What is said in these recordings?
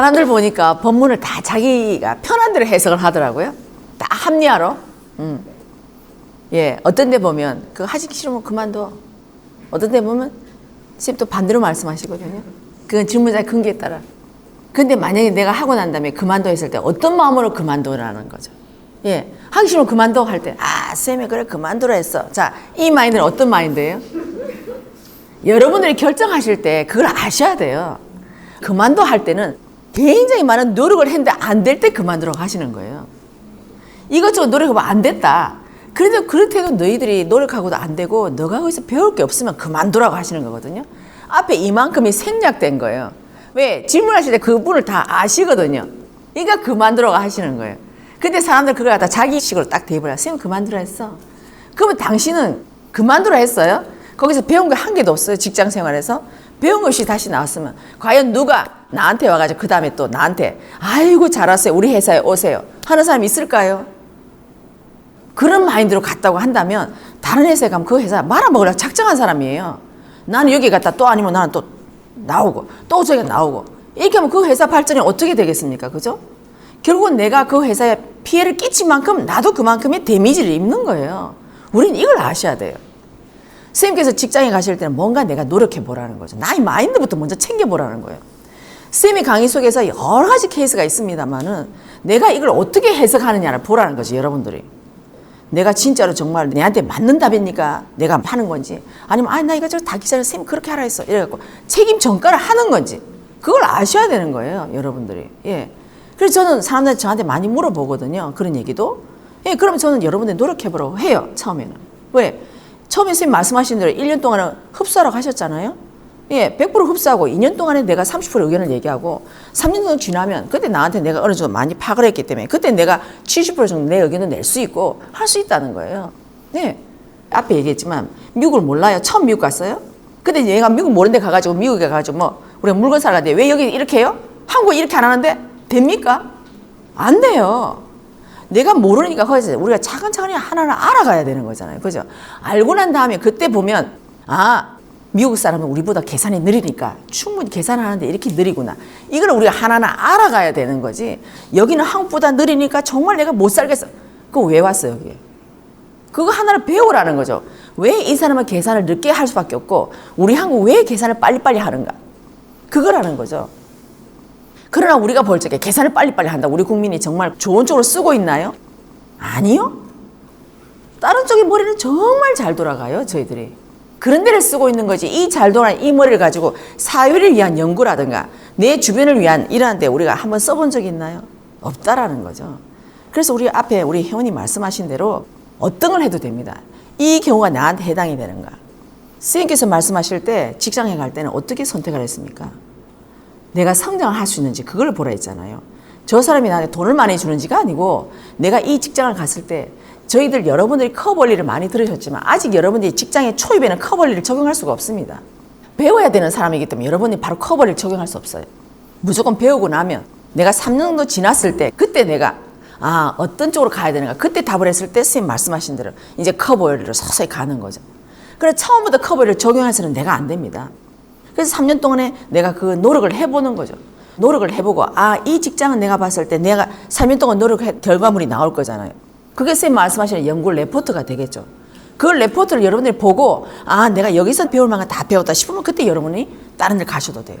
사람들 보니까 법문을 다 자기가 편한 대로 해석을 하더라고요. 다 합리화로. 음. 예, 어떤 데 보면 그거 하시기 싫으면 그만둬. 어떤 데 보면 선생님 또 반대로 말씀하시거든요. 그건 질문자의 근거에 따라. 근데 만약에 내가 하고 난 다음에 그만둬 했을 때 어떤 마음으로 그만둬라는 거죠. 예. 하기 싫으면 그만둬 할 때, 아, 쌤이 그래, 그만두라 했어. 자, 이 마인드는 어떤 마인드예요? 여러분들이 결정하실 때 그걸 아셔야 돼요. 그만둬 할 때는 굉장히 많은 노력을 했는데 안 될 때 그만두라고 하시는 거예요. 이것저것 노력해보면 안 됐다. 그런데 그렇대도 너희들이 노력하고도 안 되고 너가 거기서 배울 게 없으면 그만두라고 하시는 거거든요. 앞에 이만큼이 생략된 거예요. 왜? 질문하실 때 그분을 다 아시거든요. 그러니까 그만두라고 하시는 거예요. 근데 사람들 그걸 갖다 자기 식으로 딱 대입을 해. 쌤 그만두라 했어. 그러면 당신은 그만두라 했어요? 거기서 배운 게한 개도 없어요. 직장 생활에서. 배운 것이 다시 나왔으면 과연 누가 나한테 와가지고 그 다음에 또 나한테 아이고 잘 왔어요. 우리 회사에 오세요. 하는 사람 있을까요? 그런 마인드로 갔다고 한다면 다른 회사에 가면 그 회사 말아먹으려고 작정한 사람이에요. 나는 여기 갔다 또 아니면 나는 또 나오고 또 저기 나오고 이렇게 하면 그 회사 발전이 어떻게 되겠습니까? 그죠? 결국은 내가 그 회사에 피해를 끼친 만큼 나도 그만큼의 데미지를 입는 거예요. 우린 이걸 아셔야 돼요. 선생님께서 직장에 가실 때는 뭔가 내가 노력해 보라는 거죠. 나의 마인드부터 먼저 챙겨 보라는 거예요. 쌤이 강의 속에서 여러 가지 케이스가 있습니다만은 내가 이걸 어떻게 해석하느냐를 보라는 거죠, 여러분들이. 내가 진짜로 정말 내한테 맞는 답입니까? 내가 하는 건지. 아니면, 아, 나 이거 저다 기자를 쌤 그렇게 하라 했어. 이래갖고 책임 전가를 하는 건지. 그걸 아셔야 되는 거예요, 여러분들이. 예. 그래서 저는 사람들 저한테 많이 물어보거든요. 그런 얘기도. 예, 그러면 저는 여러분들 노력해보라고 해요, 처음에는. 왜? 처음에 선생님 말씀하신 대로 1년 동안은 흡수하라고 하셨잖아요. 예, 100% 흡수하고 2년 동안에 내가 30% 의견을 얘기하고 3년 정도 지나면 그때 나한테 내가 어느 정도 많이 파악을 했기 때문에 그때 내가 70% 정도 내 의견을 낼 수 있고 할 수 있다는 거예요. 네. 앞에 얘기했지만 미국을 몰라요. 처음 미국 갔어요. 근데 얘가 미국 모르는 데 가가지고 미국에 가가지고 뭐 우리가 물건 사러 가는데 왜 여기 이렇게 해요? 한국 이렇게 안 하는데 됩니까? 안 돼요. 내가 모르니까 거기서 우리가 차근차근히 하나하나 알아가야 되는 거잖아요. 그죠? 알고 난 다음에 그때 보면, 아, 미국 사람은 우리보다 계산이 느리니까 충분히 계산하는데 이렇게 느리구나. 이걸 우리가 하나하나 알아가야 되는 거지. 여기는 한국보다 느리니까 정말 내가 못 살겠어. 그거 왜 왔어, 여기에? 그거 하나를 배우라는 거죠. 왜 이 사람은 계산을 늦게 할 수밖에 없고, 우리 한국 왜 계산을 빨리빨리 하는가? 그거라는 거죠. 그러나 우리가 볼 적에 계산을 빨리빨리 한다. 우리 국민이 정말 좋은 쪽으로 쓰고 있나요? 아니요. 다른 쪽의 머리는 정말 잘 돌아가요, 저희들이. 그런 데를 쓰고 있는 거지. 이 잘 돌아가는 이 머리를 가지고 사회를 위한 연구라든가 내 주변을 위한 이러한 데 우리가 한번 써본 적이 있나요? 없다라는 거죠. 그래서 우리 앞에 우리 회원님 말씀하신 대로 어떤 걸 해도 됩니다. 이 경우가 나한테 해당이 되는가? 선생님께서 말씀하실 때 직장에 갈 때는 어떻게 선택을 했습니까? 내가 성장을 할 수 있는지 그걸 보라 했잖아요. 저 사람이 나한테 돈을 많이 주는지가 아니고 내가 이 직장을 갔을 때 저희들 여러분들이 커버리를 많이 들으셨지만 아직 여러분들이 직장의 초입에는 커버리를 적용할 수가 없습니다. 배워야 되는 사람이기 때문에 여러분이 바로 커버리를 적용할 수 없어요. 무조건 배우고 나면 내가 3년 정도 지났을 때 그때 내가 아 어떤 쪽으로 가야 되는가 그때 답을 했을 때 선생님 말씀하신 대로 이제 커버리를 서서히 가는 거죠. 그래 처음부터 커버리를 적용해서는 내가 안 됩니다. 그래서 3년 동안에 내가 그 노력을 해보는 거죠. 노력을 해보고 아 이 직장은 내가 봤을 때 내가 3년 동안 노력한 결과물이 나올 거잖아요. 그게 쌤 말씀하시는 연구 레포트가 되겠죠. 그 레포트를 여러분들이 보고 아 내가 여기서 배울 만한 다 배웠다 싶으면 그때 여러분이 다른 데 가셔도 돼요.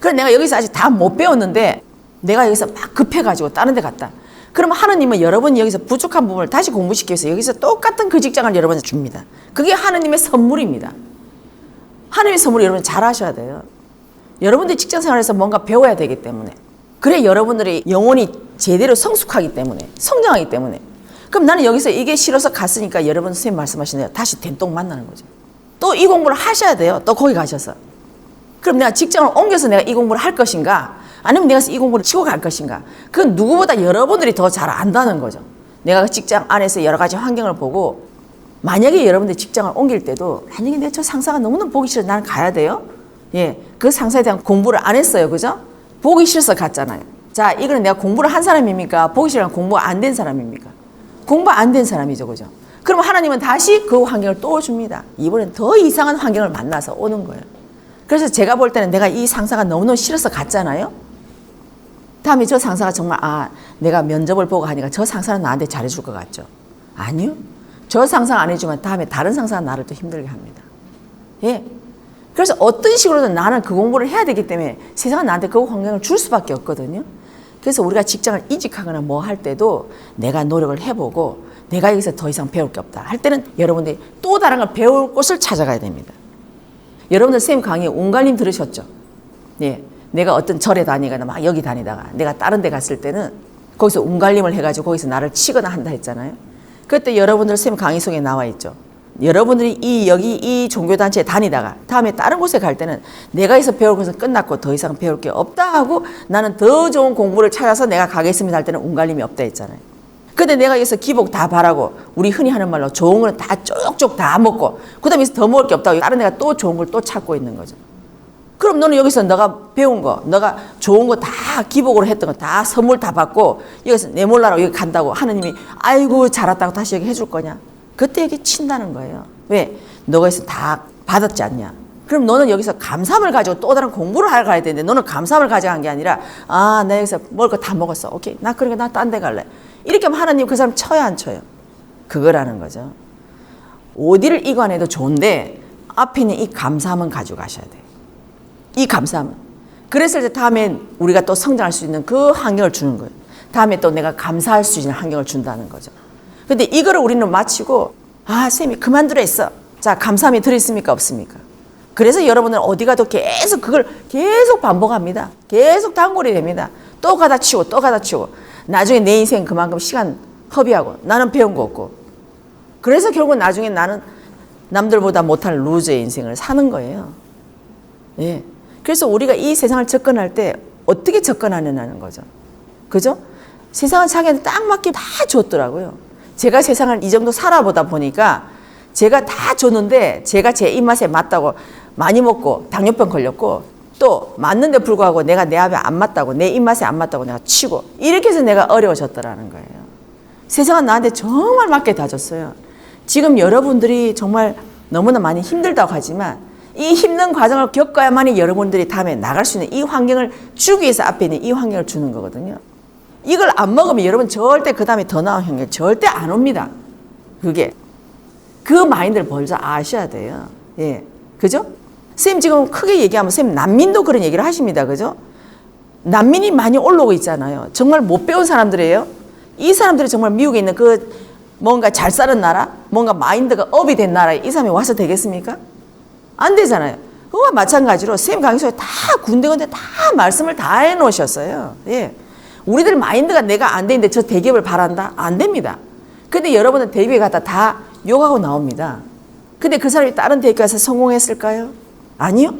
그래 내가 여기서 아직 다 못 배웠는데 내가 여기서 막 급해가지고 다른 데 갔다. 그러면 하느님은 여러분이 여기서 부족한 부분을 다시 공부시키기 위해서 여기서 똑같은 그 직장을 여러분한테 줍니다. 그게 하느님의 선물입니다. 하느님의 선물을 여러분 잘 하셔야 돼요. 여러분들이 직장 생활에서 뭔가 배워야 되기 때문에. 그래 여러분들이 영혼이 제대로 성숙하기 때문에, 성장하기 때문에. 그럼 나는 여기서 이게 싫어서 갔으니까 여러분 선생님 말씀하신 대로 다시 된똥 만나는 거죠. 또 이 공부를 하셔야 돼요. 또 거기 가셔서. 그럼 내가 직장을 옮겨서 내가 이 공부를 할 것인가? 아니면 내가 이 공부를 치고 갈 것인가? 그건 누구보다 여러분들이 더 잘 안다는 거죠. 내가 그 직장 안에서 여러 가지 환경을 보고 만약에 여러분들 직장을 옮길 때도 만약에 내저 상사가 너무너무 보기 싫어 나는 가야 돼요. 예, 그 상사에 대한 공부를 안 했어요, 그죠? 보기 싫어서 갔잖아요. 자, 이거는 내가 공부를 한 사람입니까? 보기 싫어 공부가 안 된 사람입니까? 공부 안 된 사람이죠, 그죠? 그럼 하나님은 다시 그 환경을 또 줍니다. 이번엔 더 이상한 환경을 만나서 오는 거예요. 그래서 제가 볼 때는 내가 이 상사가 너무너무 싫어서 갔잖아요. 다음에 저 상사가 정말 아 내가 면접을 보고 하니까 저 상사는 나한테 잘해줄 것 같죠? 아니요. 저 상사 안 해주면 다음에 다른 상사가 나를 또 힘들게 합니다. 예. 그래서 어떤 식으로든 나는 그 공부를 해야 되기 때문에 세상은 나한테 그 환경을 줄 수밖에 없거든요. 그래서 우리가 직장을 이직하거나 뭐 할 때도 내가 노력을 해보고 내가 여기서 더 이상 배울 게 없다 할 때는 여러분들이 또 다른 걸 배울 곳을 찾아가야 됩니다. 여러분들 쌤 강의 운갈림 들으셨죠? 예. 내가 어떤 절에 다니거나 막 여기 다니다가 내가 다른 데 갔을 때는 거기서 운갈림을 해가지고 거기서 나를 치거나 한다 했잖아요. 그때 여러분들 쌤 강의 속에 나와 있죠. 여러분들이 이 여기 이 종교단체에 다니다가 다음에 다른 곳에 갈 때는 내가 여기서 배울 것은 끝났고 더 이상 배울 게 없다 하고 나는 더 좋은 공부를 찾아서 내가 가겠습니다 할 때는 운갈림이 없다 했잖아요. 근데 내가 여기서 기복 다 바라고 우리 흔히 하는 말로 좋은 거는 다 쪽쪽 다 먹고 그다음에 더 먹을 게 없다고 다른 애가 또 좋은 걸 또 찾고 있는 거죠. 그럼 너는 여기서 너가 배운 거, 너가 좋은 거 다 기복으로 했던 거 다 선물 다 받고 여기서 내 몰라라고 여기 간다고 하느님이 아이고 잘했다고 다시 여기 해줄 거냐? 그때 여기 친다는 거예요. 왜? 너가 여기서 다 받았지 않냐? 그럼 너는 여기서 감사함을 가지고 또 다른 공부를 하러 가야 되는데 너는 감사함을 가져간 게 아니라 아, 나 여기서 먹을 거 다 먹었어. 오케이. 나 그러니까 나 딴 데 갈래. 이렇게 하면 하나님 그 사람 쳐요, 안 쳐요? 그거라는 거죠. 어디를 이관해도 좋은데 앞에 있는 이 감사함은 가져가셔야 돼요. 이 감사함은. 그랬을 때 다음에 우리가 또 성장할 수 있는 그 환경을 주는 거예요. 다음에 또 내가 감사할 수 있는 환경을 준다는 거죠. 근데 이거를 우리는 마치고, 아, 쌤이 그만두라 했어. 자, 감사함이 들어있습니까? 없습니까? 그래서 여러분은 어디 가도 계속 그걸 계속 반복합니다. 계속 단골이 됩니다. 또 가다 치고, 또 가다 치고. 나중에 내 인생 그만큼 시간 허비하고, 나는 배운 거 없고. 그래서 결국 나중에 나는 남들보다 못할 루즈의 인생을 사는 거예요. 예. 그래서 우리가 이 세상을 접근할 때 어떻게 접근하느냐는 거죠. 그죠? 세상은 자기한테 딱 맞게 다 줬더라고요. 제가 세상을 이 정도 살아보다 보니까 제가 다 줬는데 제가 제 입맛에 맞다고 많이 먹고 당뇨병 걸렸고 또 맞는데 불구하고 내가 내 앞에 안 맞다고 내 입맛에 안 맞다고 내가 치고 이렇게 해서 내가 어려워졌더라는 거예요. 세상은 나한테 정말 맞게 다 줬어요. 지금 여러분들이 정말 너무나 많이 힘들다고 하지만 이 힘든 과정을 겪어야만이 여러분들이 다음에 나갈 수 있는 이 환경을 주기 위해서 앞에 있는 이 환경을 주는 거거든요. 이걸 안 먹으면 여러분 절대 그 다음에 더 나은 환경 절대 안 옵니다. 그게. 그 마인드를 먼저 아셔야 돼요. 예. 그죠? 쌤 지금 크게 얘기하면 쌤 난민도 그런 얘기를 하십니다. 그죠? 난민이 많이 올라오고 있잖아요. 정말 못 배운 사람들이에요. 이 사람들이 정말 미국에 있는 그 뭔가 잘 사는 나라, 뭔가 마인드가 업이 된 나라에 이 사람이 와서 되겠습니까? 안 되잖아요. 그와 마찬가지로 쌤 강의소에 다 군데군데 다 말씀을 다 해놓으셨어요. 예. 우리들 마인드가 내가 안 되는데 저 대기업을 바란다? 안 됩니다. 근데 여러분은 대기업에 갔다 다 욕하고 나옵니다. 근데 그 사람이 다른 대기업 가서 성공했을까요? 아니요.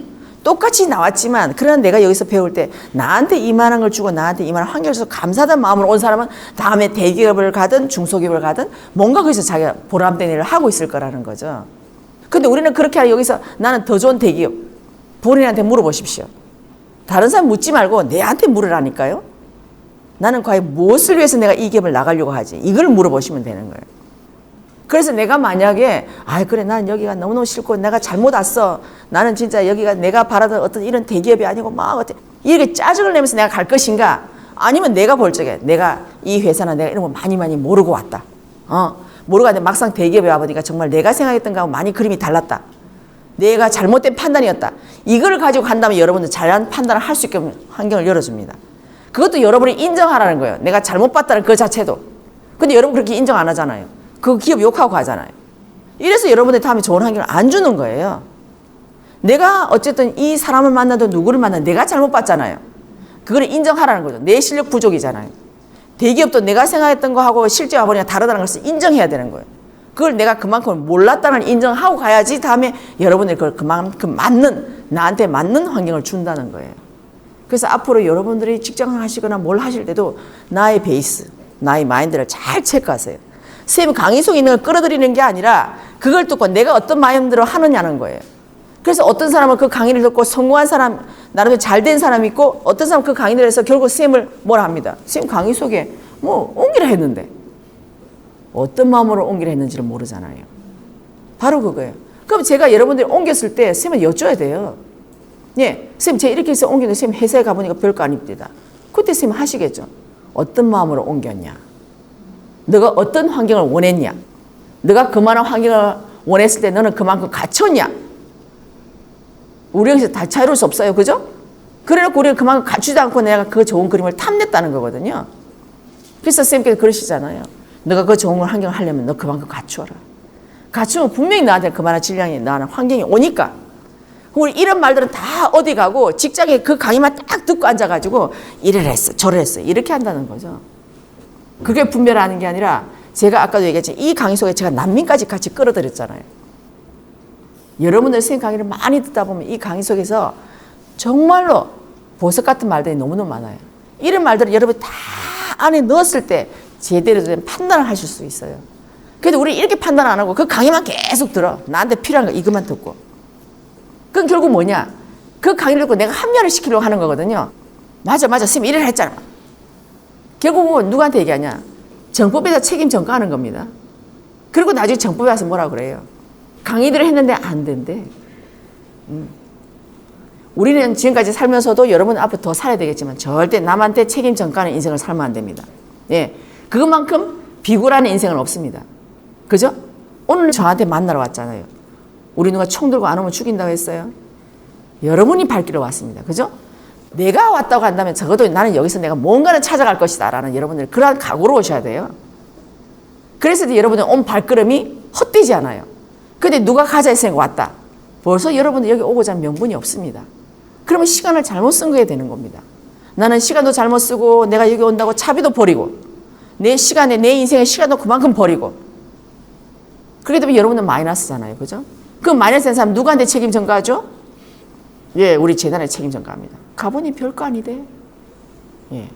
똑같이 나왔지만 그러나 내가 여기서 배울 때 나한테 이만한 걸 주고 나한테 이만한 환경을 줘서 감사하다는 마음으로 온 사람은 다음에 대기업을 가든 중소기업을 가든 뭔가 거기서 자기가 보람된 일을 하고 있을 거라는 거죠. 근데 우리는 그렇게 여기서 나는 더 좋은 대기업 본인한테 물어보십시오. 다른 사람 묻지 말고 내한테 물으라니까요. 나는 과연 무엇을 위해서 내가 이 기업을 나가려고 하지? 이걸 물어보시면 되는 거예요. 그래서 내가 만약에 아 그래 난 여기가 너무너무 싫고 내가 잘못 왔어. 나는 진짜 여기가 내가 바라던 어떤 이런 대기업이 아니고 막 어때 이렇게 짜증을 내면서 내가 갈 것인가? 아니면 내가 볼 적에 내가 이 회사나 내가 이런 거 많이 많이 모르고 왔다. 어? 모르고 왔는데 막상 대기업에 와보니까 정말 내가 생각했던 거하고 많이 그림이 달랐다. 내가 잘못된 판단이었다. 이걸 가지고 간다면 여러분들 잘한 판단을 할 수 있게 환경을 열어줍니다 그것도 여러분이 인정하라는 거예요 내가 잘못 봤다는 그 자체도 근데 여러분 그렇게 인정 안 하잖아요 그 기업 욕하고 가잖아요. 이래서 여러분들 다음에 좋은 환경을 안 주는 거예요. 내가 어쨌든 이 사람을 만나도 누구를 만나 내가 잘못 봤잖아요. 그걸 인정하라는 거죠. 내 실력 부족이잖아요. 대기업도 내가 생각했던 거하고 실제 와보니까 다르다는 것을 인정해야 되는 거예요. 그걸 내가 그만큼 몰랐다는 인정하고 가야지 다음에 여러분들이 그걸 그만큼 맞는, 나한테 맞는 환경을 준다는 거예요. 그래서 앞으로 여러분들이 직장을 하시거나 뭘 하실 때도 나의 베이스, 나의 마인드를 잘 체크하세요. 쌤 강의 속에 있는 걸 끌어들이는 게 아니라 그걸 듣고 내가 어떤 마음대로 하느냐는 거예요. 그래서 어떤 사람은 그 강의를 듣고 성공한 사람, 나름대로 잘 된 사람이 있고 어떤 사람은 그 강의를 해서 결국 쌤을 뭐라 합니다. 쌤 강의 속에 뭐 옮기라 했는데 어떤 마음으로 옮기라 했는지를 모르잖아요. 바로 그거예요. 그럼 제가 여러분들이 옮겼을 때 쌤은 여쭤야 돼요. 예, 쌤, 제가 이렇게 해서 옮기는데 쌤 회사에 가보니까 별거 아닙니다. 그때 선생님 하시겠죠. 어떤 마음으로 옮겼냐? 너가 어떤 환경을 원했냐? 너가 그만한 환경을 원했을 때 너는 그만큼 갖췄냐? 우리 여기서 다 자유로울 수 없어요. 그죠? 그래놓고 우리가 그만큼 갖추지 않고 내가 그 좋은 그림을 탐냈다는 거거든요. 그래서 선생님께서 그러시잖아요. 너가 그 좋은 환경을 하려면 너 그만큼 갖추어라. 갖추면 분명히 나한테 그만한 질량이 나는 환경이 오니까. 우리 이런 말들은 다 어디 가고 직장에 그 강의만 딱 듣고 앉아가지고 이를 했어, 저를 했어. 이렇게 한다는 거죠. 그게 분별하는 게 아니라 제가 아까도 얘기했지만 이 강의 속에 제가 난민까지 같이 끌어들였잖아요. 여러분들 선생님 강의를 많이 듣다 보면 이 강의 속에서 정말로 보석 같은 말들이 너무너무 많아요. 이런 말들을 여러분이 다 안에 넣었을 때 제대로 된 판단을 하실 수 있어요. 그래도 우리 이렇게 판단 안 하고 그 강의만 계속 들어. 나한테 필요한 거 이것만 듣고. 그건 결국 뭐냐? 그 강의를 듣고 내가 합리화를 시키려고 하는 거거든요. 맞아, 맞아. 선생님 이래라 했잖아. 결국은 누구한테 얘기하냐? 정법에다 책임 전가하는 겁니다. 그리고 나중에 정법에 와서 뭐라 그래요? 강의들을 했는데 안 된대. 음. 우리는 지금까지 살면서도 여러분 앞으로 더 살아야 되겠지만 절대 남한테 책임 전가하는 인생을 살면 안 됩니다. 예. 그만큼 비굴한 인생은 없습니다. 그죠? 오늘 저한테 만나러 왔잖아요. 우리 누가 총 들고 안 오면 죽인다고 했어요. 여러분이 발길을 왔습니다. 그죠? 내가 왔다고 한다면 적어도 나는 여기서 내가 뭔가를 찾아갈 것이다. 라는 여러분들 그러한 각오로 오셔야 돼요. 그래서 여러분의 온 발걸음이 헛되지 않아요. 근데 누가 가자 했으니까 왔다. 벌써 여러분들 여기 오고자 하는 명분이 없습니다. 그러면 시간을 잘못 쓴 거에 되는 겁니다. 나는 시간도 잘못 쓰고 내가 여기 온다고 차비도 버리고 내 시간에 내 인생의 시간도 그만큼 버리고 그렇게 여러분은 마이너스잖아요. 그죠? 그 마이너스 된 사람 누구한테 책임 전가하죠? 예, 우리 재단에 책임 전가합니다. 가본이 별거 아니대. 예.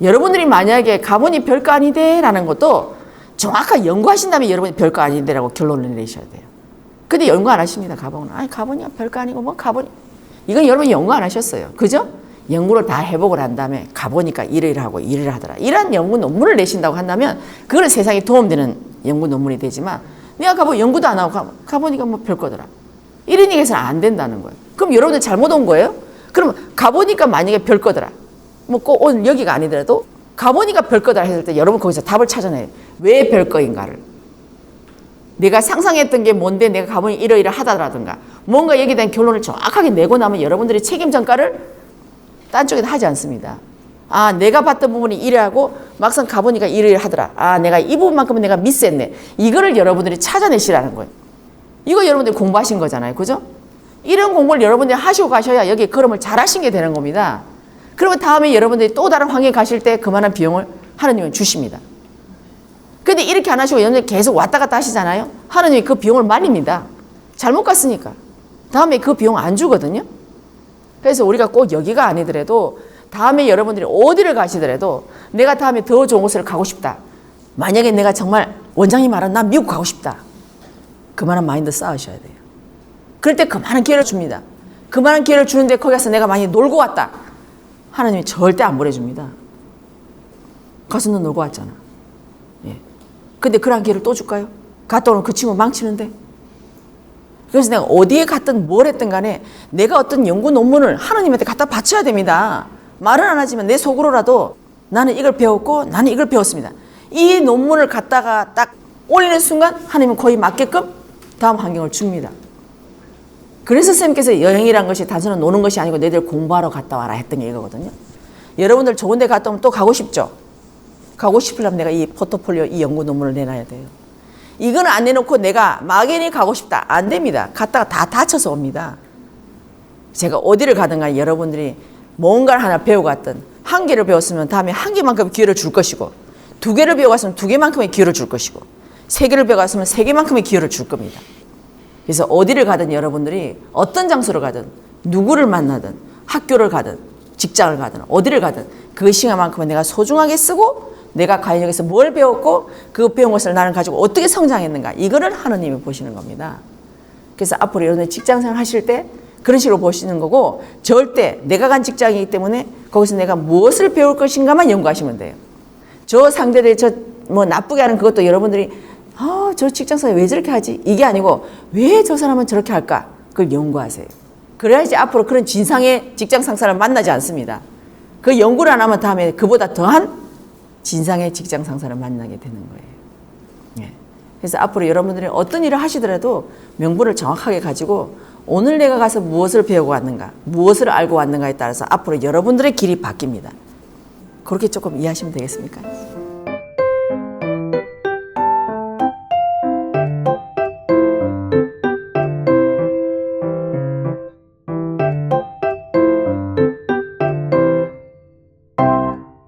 여러분들이 만약에 가본이 별거 아니대라는 것도 정확하게 연구하신다면 여러분이 별거 아닌데라고 결론을 내셔야 돼요. 근데 연구 안 하십니다. 가본은. 아니, 가본이 별거 아니고 뭐 가본이. 이건 여러분이 연구 안 하셨어요. 그죠? 연구를 다 회복을 한 다음에 가보니까 일을 하고 일을 하더라. 이런 연구 논문을 내신다고 한다면 그거는 세상에 도움되는 연구 논문이 되지만 내가 가보 연구도 안 하고 가, 가보니까 뭐 별거더라. 이런 얘기해서는 안 된다는 거예요. 그럼 여러분들 잘못 온 거예요? 그럼 가보니까 만약에 별거더라. 뭐 꼭 오늘 여기가 아니더라도 가보니까 별거더라 했을 때 여러분 거기서 답을 찾아내요. 왜 별거인가를. 내가 상상했던 게 뭔데 내가 가보니 이러이러 하다라든가 뭔가 여기에 결론을 정확하게 내고 나면 여러분들이 책임 전가를 딴 쪽에다 하지 않습니다. 아, 내가 봤던 부분이 이래하고 막상 가보니까 이래 하더라. 아, 내가 이 부분만큼은 내가 미스했네. 이거를 여러분들이 찾아내시라는 거예요. 이거 여러분들이 공부하신 거잖아요. 그죠? 이런 공부를 여러분들이 하시고 가셔야 여기 걸음을 잘 하신 게 되는 겁니다. 그러면 다음에 여러분들이 또 다른 환경에 가실 때 그만한 비용을 하느님은 주십니다. 근데 이렇게 안 하시고 여러분들 계속 왔다 갔다 하시잖아요. 하느님이 그 비용을 말립니다. 잘못 갔으니까. 다음에 그 비용 안 주거든요. 그래서 우리가 꼭 여기가 아니더라도 다음에 여러분들이 어디를 가시더라도 내가 다음에 더 좋은 곳을 가고 싶다. 만약에 내가 정말 원장님 말은 나 미국 가고 싶다. 그만한 마인드 쌓으셔야 돼요. 그럴 때 그만한 기회를 줍니다. 그만한 기회를 주는데 거기 가서 내가 많이 놀고 왔다. 하나님이 절대 안 보내줍니다. 가서 너 놀고 왔잖아. 예. 근데 그런 기회를 또 줄까요? 갔다 오는 그 친구 망치는데? 그래서 내가 어디에 갔든 뭘 했든 간에 내가 어떤 연구 논문을 하나님한테 갖다 바쳐야 됩니다. 말은 안 하지만 내 속으로라도 나는 이걸 배웠고 나는 이걸 배웠습니다. 이 논문을 갖다가 딱 올리는 순간 하나님은 거의 맞게끔 다음 환경을 줍니다. 그래서 선생님께서 여행이란 것이 단순히 노는 것이 아니고 너희들 공부하러 갔다 와라 했던 게 이거거든요. 여러분들 좋은 데 갔다 오면 또 가고 싶죠? 가고 싶으려면 내가 이 포트폴리오, 이 연구 논문을 내놔야 돼요. 이거는 안 내놓고 내가 막연히 가고 싶다. 안 됩니다. 갔다가 다 다쳐서 옵니다. 제가 어디를 가든 간에 여러분들이 뭔가를 하나 배워갔든 한 개를 배웠으면 다음에 한 개만큼 기회를 줄 것이고 두 개를 배워갔으면 두 개만큼의 기회를 줄 것이고 세 개를 배워갔으면 세 개만큼의 기회를 줄 겁니다. 그래서 어디를 가든 여러분들이 어떤 장소를 가든 누구를 만나든 학교를 가든 직장을 가든 어디를 가든 그 시간만큼은 내가 소중하게 쓰고 내가 과연 여기서 뭘 배웠고 그 배운 것을 나는 가지고 어떻게 성장했는가 이거를 하느님이 보시는 겁니다. 그래서 앞으로 여러분들 직장생활 하실 때 그런 식으로 보시는 거고 절대 내가 간 직장이기 때문에 거기서 내가 무엇을 배울 것인가만 연구하시면 돼요. 저 상대를 저 뭐 나쁘게 하는 그것도 여러분들이 아, 저 직장생활 왜 저렇게 하지? 이게 아니고 왜 저 사람은 저렇게 할까? 그걸 연구하세요. 그래야지 앞으로 그런 진상의 직장 상사를 만나지 않습니다. 그 연구를 안 하면 다음에 그보다 더한 진상의 직장 상사를 만나게 되는 거예요. 예. 그래서 앞으로 여러분들이 어떤 일을 하시더라도 명분을 정확하게 가지고 오늘 내가 가서 무엇을 배우고 왔는가, 무엇을 알고 왔는가에 따라서 앞으로 여러분들의 길이 바뀝니다. 그렇게 조금 이해하시면 되겠습니까?